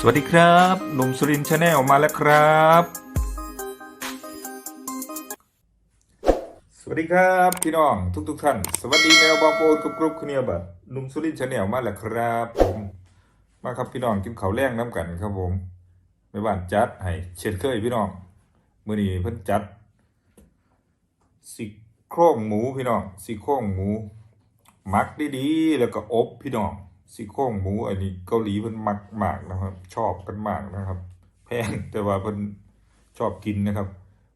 สวัสดีครับหนุ่มสุรินชาแนลมาแล้วครับ สวัสดีครับพี่น้องทุกทุกๆท่าน สวัสดีแมวบางโปนกับกรุ๊ปคุณเนียบัดหนุ่มสุรินชาแนลมาแล้วครับผมมาครับพี่น้องกินข้าวแรงน้ำกันครับผมในบ้านจัดให้เช่นเคยพี่น้องเมื้อนี้เพิ่นจัดซี่โครงหมูพี่น้องซี่โครงหมู มักดีๆแล้วก็อบพี่น้อง ซี่โครงหมูอันนี้เกาหลีเพิ่นมักมากนะครับ ชอบกันมากนะครับ แพงแต่ว่าเพิ่นชอบกินนะครับ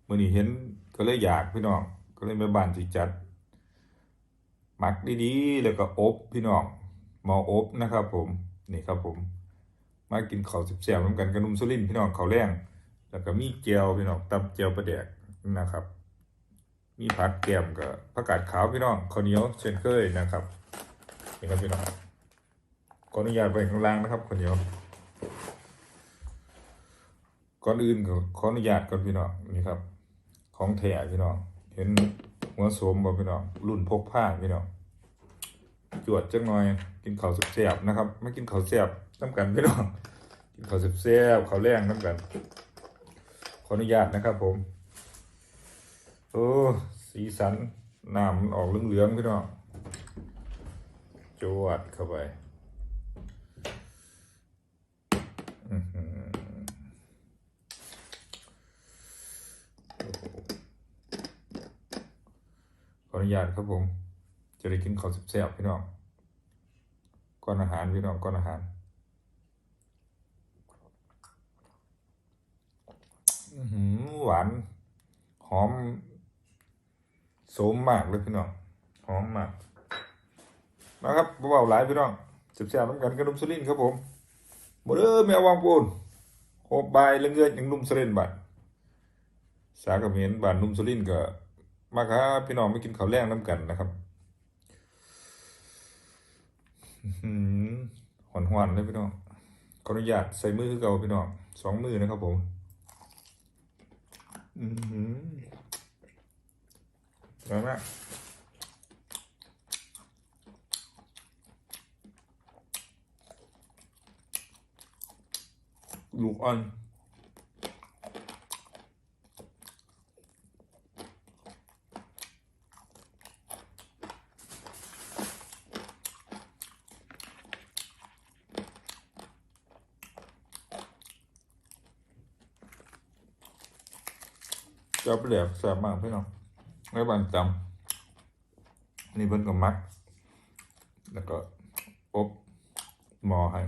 มื้อนี้เห็นก็เลยอยากพี่น้องก็เลยม่บ้านสิจัดหมักดีๆแล้วก็อบพี่น้องมออบนะครับ ผมนี่ครับผมมากินข้าวแซ่บๆน้ำกันกับนุ่มสุรินพี่น้องข้าวแรงแล้วก็มีแจ่วพี่น้องตำแจ่วปลาแดกนะครับ มีผัดแกมกับผักกาดขาวพี่น้องข้าวเหนียวเช่นเคยนะครับนี่ครับพี่น้อง ขออนุญาตไปข้างล่างนะครับข้าวเหนียวก่อนอื่นก็ขออนุญาตก่อนพี่น้องนี่ครับ ของแท้พี่น้องเห็นหัวสมบ่พี่น้องรุ่นพกผ้าพี่น้องจวดจังหน่อย กินข้าวแซ่บนะครับไม่กินข้าวแซ่บน้ำกันพี่น้องกินข้าวแซ่บข้าวแรงน้ำกัน ขออนุญาตนะครับ ผมโอ้สีสันน้ำมันออกเหลืองๆพี่น้องจวดเข้าไปอื้อหือโอ้โหข ออนุญาตครับผม จะได้กินข้าวแซ่บๆพี่น้องก่อนอาหารพี่น้องก่อนอาหารหหวาน หอมโสมมากเลยพี่น้องหอมมากนะครับเบาๆหลายพี่น้องเสียบๆน้ำกันกระดุมสลินครับผมบเด้อแมววางปูนโหบบายเรื่องเงินอย่างนุ่มสลินบัดสากระเมียนบานนุ่มสลินก็ มาครับพี่น้องไม่กินข้าวแรงน้ำกันนะครับอื้อหือหวานๆเลยพี่น้องขออนุญาตใส่มือเก่าพี่น้องสองมือนะครับผมอือหือร่อยมากลูกอ่อน จะเปรี้ยวแซ่บมากพี่น้องไม่บานจำนี่เพิ่นก็มัก แล้วก็อบหมอให้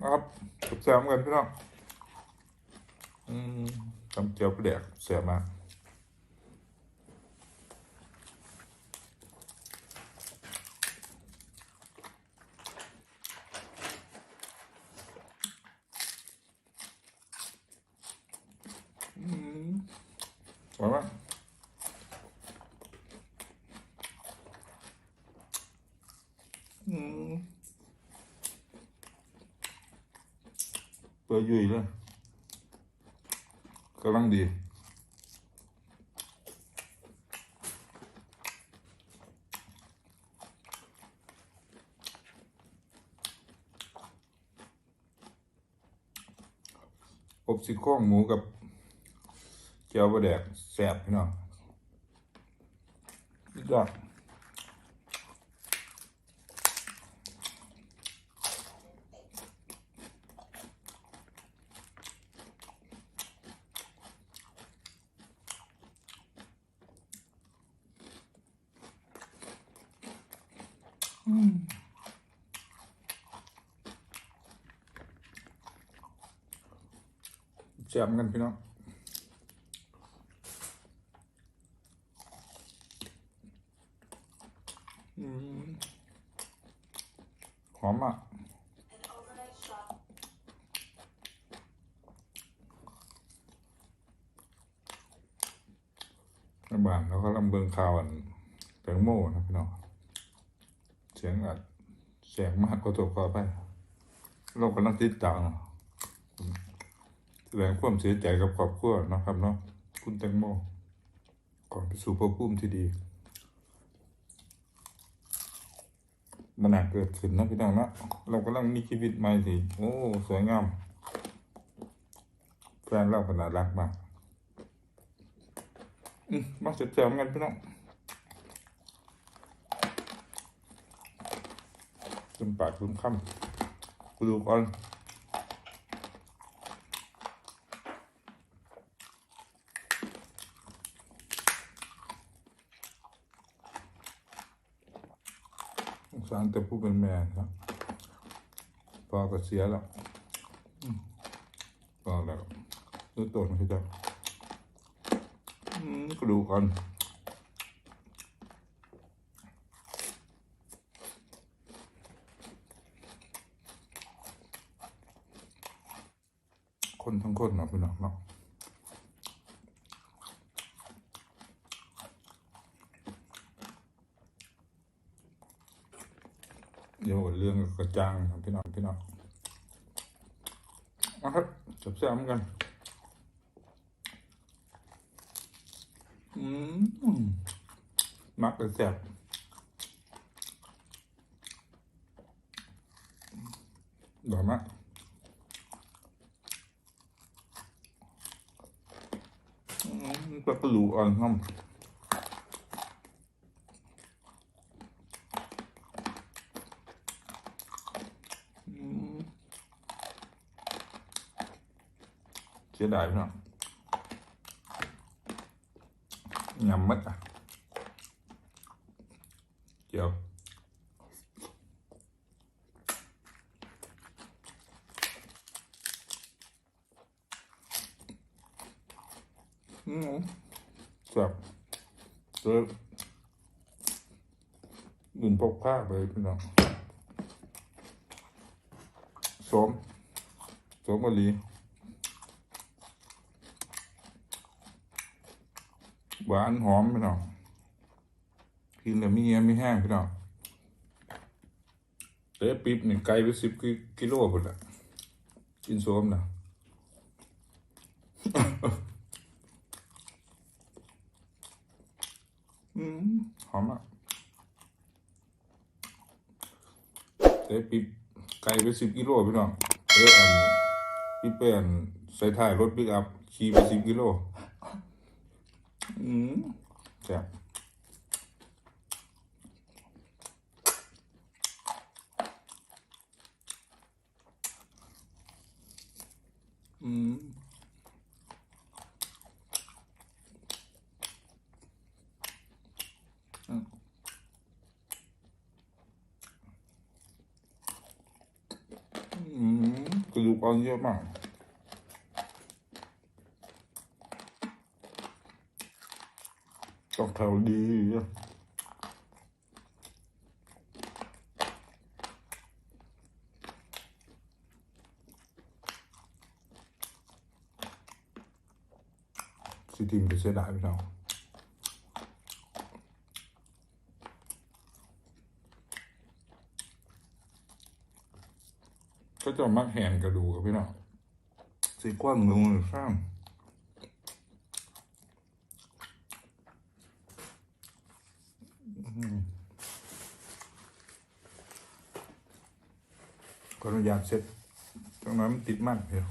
นะครับแซ่บเหมือนกันพี่น้องอืมตำเจียวเปรี้ยวแซ่บมาก อืม อร่อยมากอืมเปื่อยยุ่ยเลยกำลังดีอบซี่โครงหมูกับ เจียวบะแดกแซ่บพี่น้องนี่ก็แซ่บกันพี่น้อง อืมหอมอะ ในบ้านเราก็ลำเบิงข่าวอันแตงโมนะพี่น้องเสียงอัดเสียงมากก็ตัวก็ไปเรากำลังติดตามแสดงความเสียใจกับครอบครัวนะครับเนาะคุณแตงโมก่อนไปสู่ภพภูมิที่ดีมันอาจเกิดขึ้นนะพี่น้องนะเรากำลังมีชีวิตใหม่สิโอ้ สวยงาม แฟนเราขนาดรักมาก มาเสร็จแจมกันพี่น้องคุณปากคุณคำกูดูก่อนสารแต่ผู้เป็นแม่ครับพอก็เสียแล้วพอแล้วดูตัวมันคือจะอืม ก็ดูก่อนคนทั้งคนนะพี่น้องเนาะเดี๋ยวเรื่องกระจ่างพี่น้องพี่น้องมาครับจับแซมกัน อืมมักแต่แซ่บดอกมะอืมปลากระลูอ่อนน้ำอืมเสียดายพี่น้อง nhầm mất à? Chịu chậm tới đừng bốc phá về cái nào? Sớm, sớm cái lý. หวานหอมพี่น้องกินแล้วมีเงี้ยมีแห้งพี่น้องเตะปิ๊บนี่ไกลไปสิบกิโลหมดละกินโซมนะอหอมอะเตะปิ๊บไกลไปสิบกิโลพี่น้องเตะอันปิ๊บเป็นใส่ท้ายรถปิกอัพขี่ไปสิบกิโล อืมแซ่บอืมอืมกระดู กอ่อนเยอะมากต้องแถวดีอะสิทีมจะเสียดายพี่น้องก็จะมักแหนกระดูกครับพี่น้องสีกว้างงูสร้าง ขออนุญาตเซ็ตตรงนั้นมันติดมั่นเดียว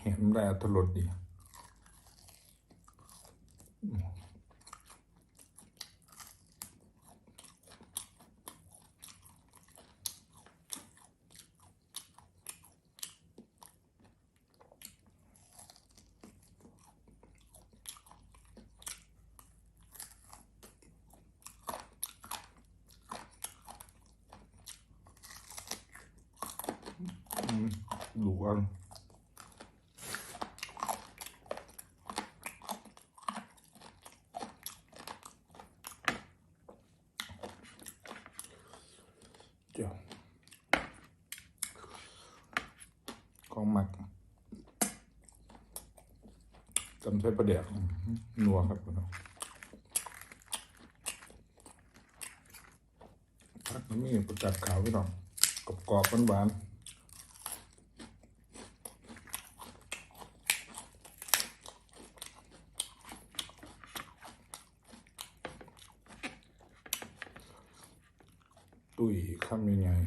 เห็นได้อัตลดดี đủ ăn Chưa. con mặt จำใช้ประเดี๋ยวนัวครับพี่น้องผักมันมีประจัดขาวพี่น้องกรอบๆหวานๆ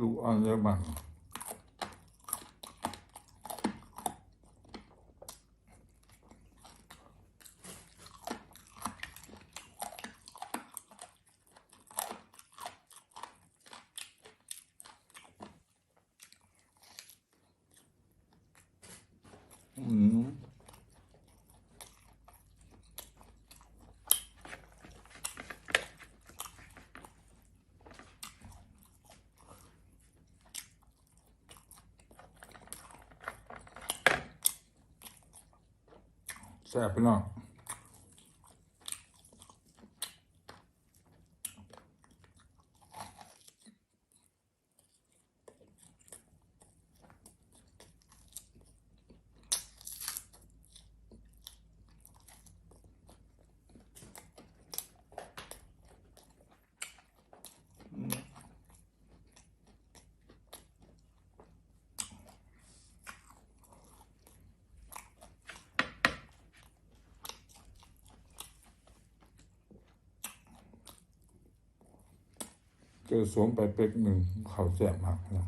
รู้อันเยอะมาก อืม แซ่ เจอสวมไปเป็กหนึ่งเขาแซ่บมากนะ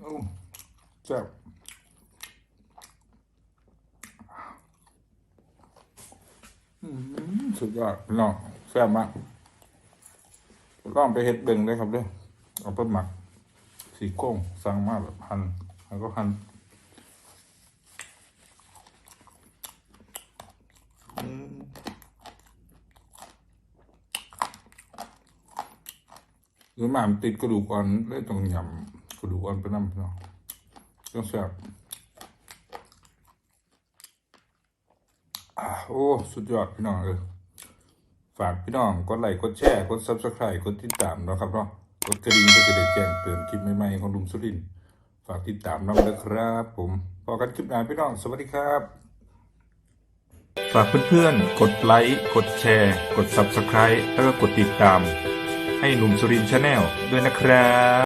โอ้แซ่บ สุดยอดพี่น้องแซ่บมากลองไปเฮ็ดเบ่งได้ครับเด้อเอาไปหมักสีโค้งสั่งมาแบบหั่นแล้วก็หั่นหรือหมามันติดกระดูกอ่อนเลยต้องยำกระดูกอ่อนไปน้ำพี่น้องต้องแซ่บอ่า โอ้ สุดยอดพี่น้องเออฝากพี่น้องกดไลค์กดแชร์กด subscribe กดติดตามนะครับเนาะกดกระดิ่งเพื่อจะได้แจ้งเตือนคลิปใหม่ๆของลุงสุรินฝากติดตามน้องด้วยครับ ผมพอกันคลิปหน้าพี่น้องสวัสดีครับ ฝากเพื่อนๆ กดไลค์กดแชร์ กด subscribe แล้วก็กดติดตาม ให้หนุ่มสุรินชาแนลด้วยนะครับ